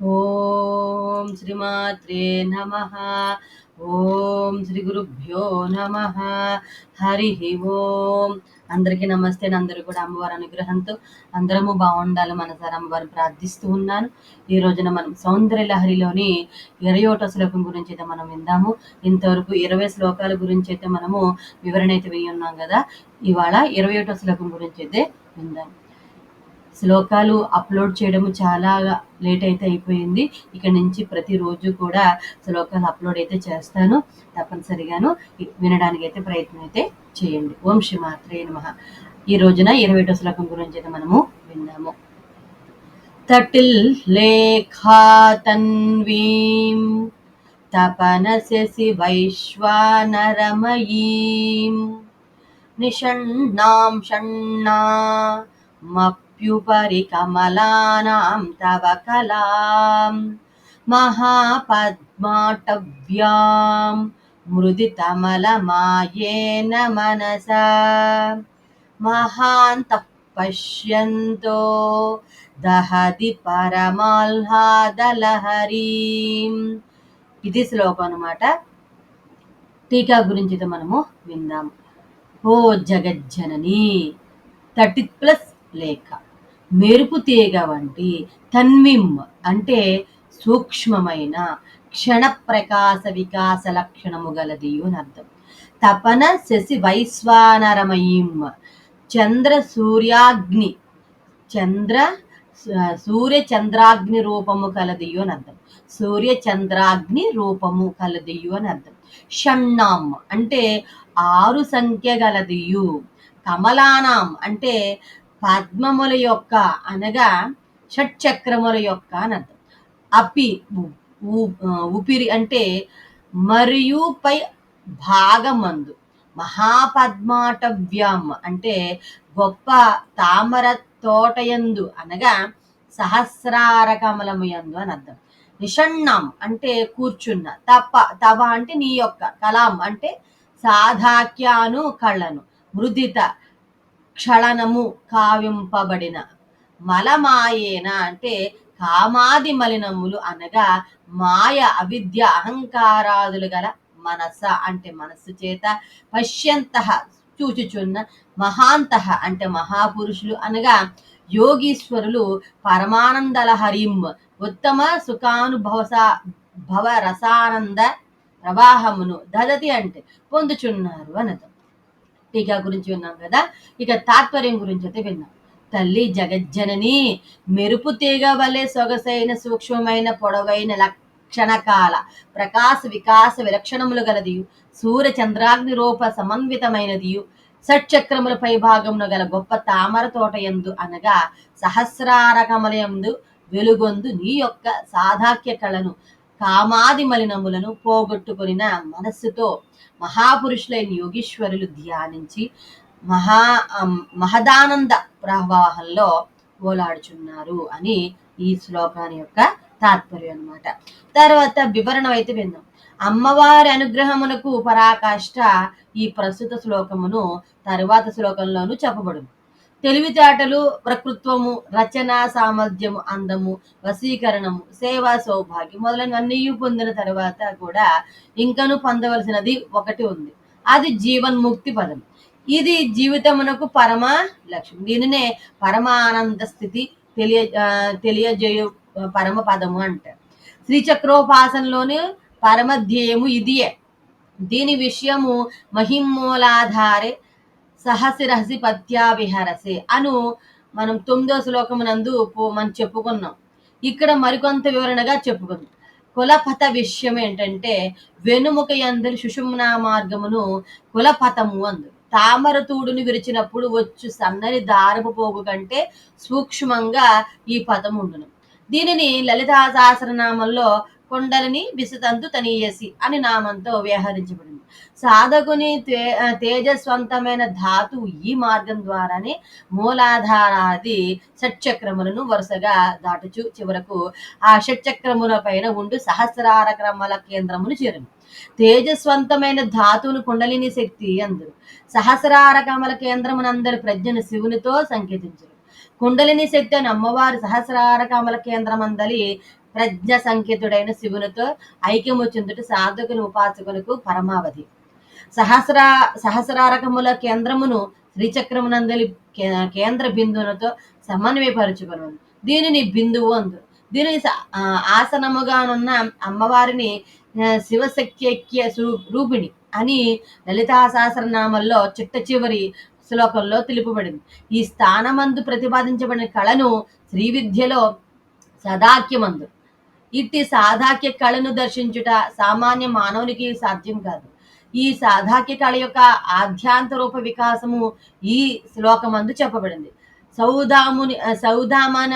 ఓం శ్రీమాత్రే నమ. ఓం శ్రీ గురుభ్యో నమ. హరి ఓం. అందరికీ నమస్తే అందరూ కూడా అమ్మవారి అనుగ్రహంతో అందరము బాగుండాలి మనసారి అమ్మవారిని ప్రార్థిస్తూ ఉన్నాను. ఈ రోజున మనం సౌందర్య లహరిలోని ఇరవై శ్లోకం గురించి అయితే మనం విందాము. ఇంతవరకు ఇరవై శ్లోకాల గురించి అయితే మనము వివరణ అయితే విని ఉన్నాం కదా. ఇవాళ ఇరవై ఒకటో శ్లోకం గురించి అయితే విందాము శ్లోకాలు అప్లోడ్ చేయడం చాలా లేట్ అయితే అయిపోయింది. ఇక్కడ నుంచి ప్రతిరోజు కూడా శ్లోకాలు అప్లోడ్ అయితే చేస్తాను. తప్పనిసరిగాను వినడానికి అయితే ప్రయత్నం అయితే చేయండి. ఓం శ్రీ మాత్రే నమ. ఈ రోజున ఇరవై ఒకటో శ్లోకం గురించి అయితే మనము విన్నాము తటిల్ లేఖాతన్వీం తపనశసి వైశ్వానరమయీం. నిషణ్ణాం షణ్ణా మప్ प्युपरि कमलानां तव कलां महापद्माटव्यां मृदितमलमायेन मनसा महान्तः पश्यन्तो దహది పరమాహ్లాదలహరీం ఇది శ్లోకం అనమాట టీకా గురించి మనము విందాము ఓ జగజ్జనని థర్టీ ప్లస్ లేఖ మెరుపు తీగ వంటి తన్విమ్ అంటే సూక్ష్మమైన క్షణ ప్రకాశ వికాస లక్షణము గలది అని అర్థం. తపన శశి వైశ్వానరమయీం చంద్ర సూర్యాగ్ని. చంద్ర సూర్య చంద్రాగ్ని రూపము కలదియు అని అర్థం. సూర్య చంద్రాగ్ని రూపము కలదియు అని అర్థం. షణ్ణాం అంటే ఆరు సంఖ్య గలదియు కమలానాం అంటే పద్మముల యొక్క అనగా షట్చక్రముల యొక్క అని అర్థం. అపి ఊపిరి అంటే మరియు పై భాగమందు. మహాపద్మాటవ్యం అంటే గొప్ప తామర తోటయందు అనగా సహస్రార యందు అని అర్థం. నిషణ్ణం అంటే కూర్చున్న తప్ప తవ అంటే నీ యొక్క కలాం అంటే సాధాక్యాను కళ్ళను మృదిత క్షళనము కావింపబడిన మలమాయేన అంటే కామాది మలినములు అనగా మాయ అవిద్య అహంకారాదులు గల మనస అంటే మనస్సు చేత పశ్యంత చూచుచున్న మహాంత అంటే మహాపురుషులు అనగా యోగీశ్వరులు పరమానందల హరిం ఉత్తమ సుఖానుభవస భవ రసానంద ప్రవాహమును దదతి అంటే పొందుచున్నారు అనదు టీకా గురించి విన్నాం కదా? ఇక తాత్పర్యం గురించి అయితే విన్నాం. తల్లి జగజ్జనని మెరుపు తీగ వలె సొగసైన సూక్ష్మమైన పొడవైన లక్షణకాల ప్రకాశ వికాస విలక్షణములు గలది సూర్య చంద్రాగ్ని రూప సమన్వితమైనది షట్చక్రముల పై భాగమున గల గొప్ప తామర తోట ఎందు అనగా సహస్రార కమలయందు వెలుగొందు నీ యొక్క సాధాక్య కళను. కామాది మలినములను పోగొట్టుకునిన మనస్సుతో మహాపురుషులైన యోగీశ్వరులు ధ్యానించి మహా మహదానంద ప్రవాహంలో ఓలాడుచున్నారు అని ఈ శ్లోకాన్ని యొక్క తాత్పర్యం అనమాట తర్వాత వివరణ అయితే విందాం. అమ్మవారి అనుగ్రహమునకు పరాకాష్ట ఈ ప్రస్తుత శ్లోకమును తరువాత శ్లోకంలోనూ చెప్పబడును. తెలివితేటలు ప్రకృత్వము రచన సామర్థ్యము అందము వశీకరణము సేవా సౌభాగ్యం మొదలైనవన్నీ పొందిన తర్వాత కూడా ఇంకను పొందవలసినది ఒకటి ఉంది. అది జీవన్ముక్తి పదం. ఇది జీవితమునకు పరమ లక్ష్యం. దీనినే పరమానంద స్థితి తెలియ తెలియజేయు పరమ పదము అంటారు. శ్రీచక్రోపాసనలోని పరమ ధ్యేయము ఇదియే. దీని విషయము మహిమూలాధారే సహసి రహసి విహరసే అను మనం తొమ్మిదో శ్లోకమునందు మనం చెప్పుకున్నాం. ఇక్కడ మరికొంత వివరణగా చెప్పుకుందాం. కులపథ విషయం ఏంటంటే వెనుముక అందరు సుషుమ్నా మార్గమును కులపథము అందు. తామర తూడుని విరిచినప్పుడు వచ్చు సన్నని దారపు పోగు కంటే సూక్ష్మంగా ఈ పదం ఉండును. దీనిని లలితా సహస్రనామంలో కొండలని విసుతంతు తనీయసి అని నామంతో వ్యవహరించబడింది. సాధకుని తే తేజస్వంతమైన ధాతువు ఈ మార్గం ద్వారానే మూలాధారాది షట్చక్రములను వరుసగా దాటుచు చివరకు ఆ షట్చక్రముల పైన ఉండు సహస్రార క్రమల కేంద్రమును చేరును తేజస్వంతమైన ధాతువును కుండలిని శక్తి అందరు. సహస్రార కమల కేంద్రమునందరి ప్రజ్ఞను శివునితో సంకేతించరు. కుండలిని శక్తి అని అమ్మవారి సహస్రార కమల కేంద్రమందలి ప్రజ్ఞ సంకేతుడైన శివునితో ఐక్యము చెందుట సాధకుని ఉపాసకులకు పరమావధి. సహస్ర సహస్రారకముల కేంద్రమును శ్రీచక్రమునందలి కే- కేంద్ర బిందువులతో సమన్వయపరచుకును దీనిని బిందువు అందు. దీనిని ఆసనముగానున్న అమ్మవారిని ఆ, శివశక్యక్య రూపిణి అని లలితా సహస్రనామంలో చిట్ట చివరి శ్లోకంలో తెలుపబడింది. ఈ స్థానమందు ప్రతిపాదించబడిన కళను శ్రీ విద్యలో సదాక్యమందు ఇట్టి సాధాక్య కళను దర్శించుట సామాన్య మానవునికి సాధ్యం కాదు. ఈ సాధాక్య కళ యొక్క ఆధ్యాంత రూప వికాసము ఈ శ్లోకమందు చెప్పబడింది. సౌదాముని సౌదామన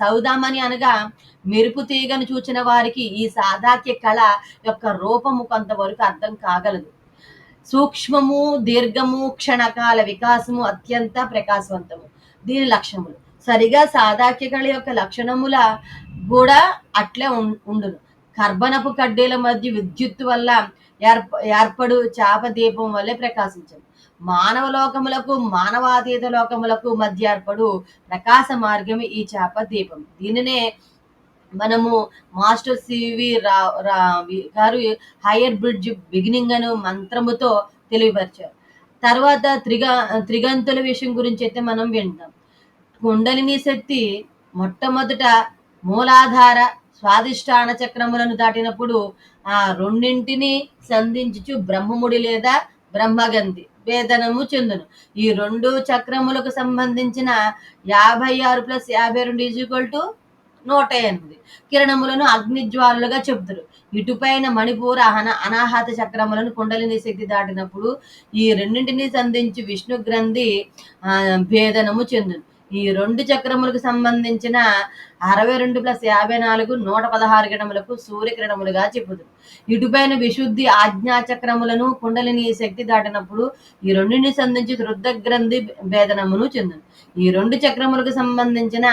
సౌదామని అనగా మెరుపు తీగను చూచిన వారికి ఈ సాధాక్య కళ యొక్క రూపము కొంతవరకు అర్థం కాగలదు. సూక్ష్మము దీర్ఘము క్షణకాల వికాసము అత్యంత ప్రకాశవంతము. దీని లక్ష్యములు సరిగా సాధాక్యకళ యొక్క లక్షణముల కూడా అట్లే ఉండును. కర్బనపు కడ్డీల మధ్య విద్యుత్ వల్ల ఏర్ప ఏర్పడు చాప దీపం వల్లే ప్రకాశించను మానవ లోకములకు మానవాతీత లోకములకు మధ్య ఏర్పడు ప్రకాశ మార్గమే ఈ చాప దీపం. దీనినే మనము మాస్టర్ సివి రా రా గారు హైయర్ బ్రిడ్జ్ బిగినింగ్ అను మంత్రముతో తెలియపరిచారు. తర్వాత త్రిగ త్రిగంతుల విషయం గురించి అయితే మనం వింటాం కుండలిని శక్తి మొట్టమొదట మూలాధార స్వాదిష్టాన చక్రములను దాటినప్పుడు ఆ రెండింటిని సంధించుచు బ్రహ్మముడి లేదా బ్రహ్మగంధి వేదనము చెందును. ఈ రెండు చక్రములకు సంబంధించిన యాభై ఆరు ప్లస్ యాభై రెండు ఈజ్వల్ టు నూట ఎనిమిది. కిరణములను అగ్నిజ్వాలులుగా చెబుతారు. ఇటుపైన మణిపూర అన అనాహత చక్రములను కుండలిని శక్తి దాటినప్పుడు ఈ రెండింటిని సంధించి విష్ణు గ్రంథి భేదనము చెందును. ఈ రెండు చక్రములకు సంబంధించిన అరవై రెండు ప్లస్ యాభై నాలుగు నూట పదహారు కిరణములకు సూర్యకిరణములుగా చెప్పుదు. ఇటుపైన విశుద్ధి ఆజ్ఞా చక్రములను కుండలిని శక్తి దాటినప్పుడు ఈ రెండుని సంధించి వృద్ధ గ్రంథి భేదనమును చెందును. ఈ రెండు చక్రములకు సంబంధించిన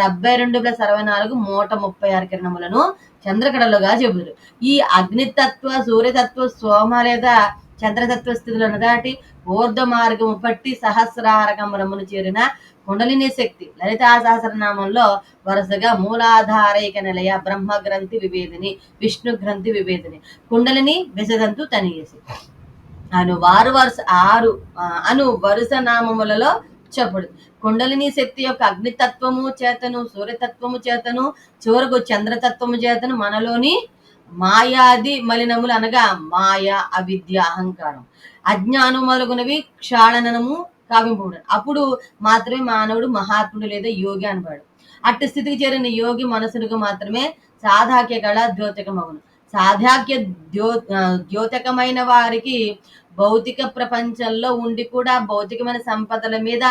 డెబ్బై రెండు ప్లస్ అరవై నాలుగు నూట ముప్పై ఆరు కిరణములను చంద్రకడలుగా చెబుతారు ఈ అగ్నితత్వ సూర్యతత్వ సోమ లేదా చంద్రతత్వ స్థితులను దాటి ఊర్ధ మార్గము పట్టి సహస్రారకములమును చేరిన కుండలిని శక్తి లలితా సహస్రనామంలో వరుసగా మూలాధారైక నిలయ బ్రహ్మ గ్రంథి విభేదిని విష్ణు గ్రంథి విభేదిని కుండలిని విసదంతు తనియేసి. అను వారు వరుస ఆరు అను వరుస నామములలో చెప్పుడు కుండలిని శక్తి యొక్క అగ్నితత్వము చేతను సూర్యతత్వము చేతను చివరకు చంద్రతత్వము చేతను మనలోని మాయాది మలినములు అనగా మాయ అవిద్య అహంకారం. అజ్ఞానములగునవి క్షాళనము కావింపబడు అప్పుడు మాత్రమే మానవుడు మహాత్ముడు లేదా యోగి అనబడు. అట్టి స్థితికి చేరిన యోగి మనసునికి మాత్రమే సాధాక్య కళ ద్యోతకమవును సాధాక్య ద్యో ద్యోతకమైన వారికి భౌతిక ప్రపంచంలో ఉండి కూడా భౌతికమైన సంపదల మీద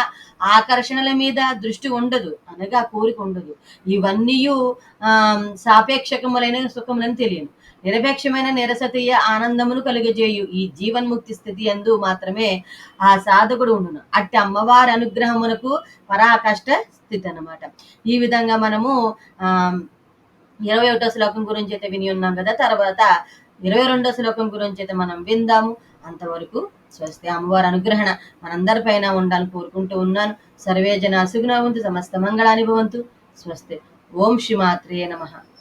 ఆకర్షణల మీద దృష్టి ఉండదు అనగా కోరిక ఉండదు. ఇవన్నీ సాపేక్షకములైన సుఖములని తెలియను. నిరపేక్షమైన నిరసతీయ ఆనందమును కలుగజేయు. ఈ జీవన్ముక్తి స్థితి ఎందు మాత్రమే ఆ సాధకుడు ఉండును. అట్టి అమ్మవారి అనుగ్రహమునకు పరాకష్ట స్థితి అన్నమాట ఈ విధంగా మనము ఆ ఇరవై ఒకటో శ్లోకం గురించి అయితే విని ఉన్నాం కదా తర్వాత ఇరవై రెండో శ్లోకం గురించి అయితే మనం విందాము. అంతవరకు స్వస్తి అమ్మవారి అనుగ్రహణ మనందరిపైన ఉండాలని కోరుకుంటూ ఉన్నాను. సర్వే జన సుగుణవంతు సమస్త మంగళాన్ని భవంతు. స్వస్తి. ఓం శ్రీ మాత్రే నమః.